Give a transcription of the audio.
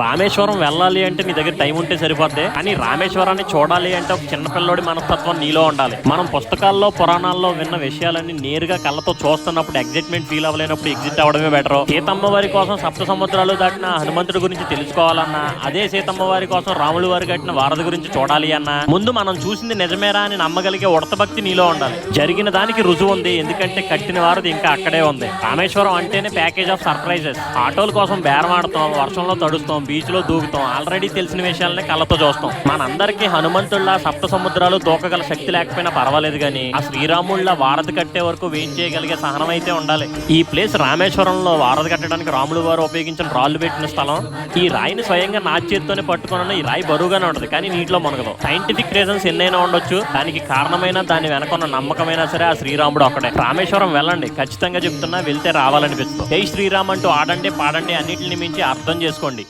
రామేశ్వరం వెళ్ళాలి అంటే నీ దగ్గర టైం ఉంటే సరిపోద్ది కానీ రామేశ్వరాన్ని చూడాలి అంటే ఒక చిన్న పిల్లోడి మనస్తత్వం నీలో ఉండాలి. మనం పుస్తకాల్లో పురాణాల్లో విన్న విషయాలన్నీ నేరుగా కళ్ళతో చూస్తున్నప్పుడు ఎగ్జైట్మెంట్ ఫీల్ అవ్వలేనప్పుడు ఎగ్జిట్ అవడమే బెటర్ సీతమ్మ వారి కోసం సప్త సముద్రాలు దాటిన హనుమంతుడి గురించి తెలుసుకోవాలన్నా అదే సీతమ్మ వారి కోసం రాములు వారి కట్టిన వారధి గురించి చూడాలి అన్నా. ముందు మనం చూసింది నిజమేరా అని నమ్మగలిగే ఉడత భక్తి నీలో ఉండాలి. జరిగిన దానికి రుజువు ఉంది ఎందుకంటే కట్టిన వారధి ఇంకా అక్కడే ఉంది. రామేశ్వరం అంటేనే ప్యాకేజ్ ఆఫ్ సర్ప్రైజెస్ ఆటోల కోసం బేరమాడతాం వర్షంలో తడుస్తాం బీచ్లో దూకుతాం. ఆల్రెడీ తెలిసిన విషయాలని కళ్ళతో చూస్తాం. మనందరికీ హనుమంతుల్లా సప్త సముద్రాలు దూకగల శక్తి లేకపోయినా పర్వాలేదు కానీ ఆ శ్రీరాముళ్ళ వారధి కట్టే వరకు వెయిట్ చేయగలిగే సహనం అయితే ఉండాలి. ఈ ప్లేస్ రామేశ్వరంలో వారధి కట్టడానికి రాములు వారు ఉపయోగించిన రాళ్ళు పెట్టిన స్థలం. ఈ రాయిని స్వయంగా నా చేత్తోనే పట్టుకున్న ఈ రాయి బరువుగానే ఉంటుంది కానీ నీటిలో మునగదు. సైంటిఫిక్ రీజన్స్ ఎన్నైనా ఉండొచ్చు. దానికి కారణమైన దాని వెనకున్న నమ్మకమైనా సరే ఆ శ్రీరాముడు ఒకటే రామేశ్వరం వెళ్ళండి. ఖచ్చితంగా చెప్తున్నా వెళ్తే రావాలనిపిస్తుంది. జై శ్రీరామ్ అంటూ ఆడండి పాడండి అన్నిటిని మించి అర్థం చేసుకోండి.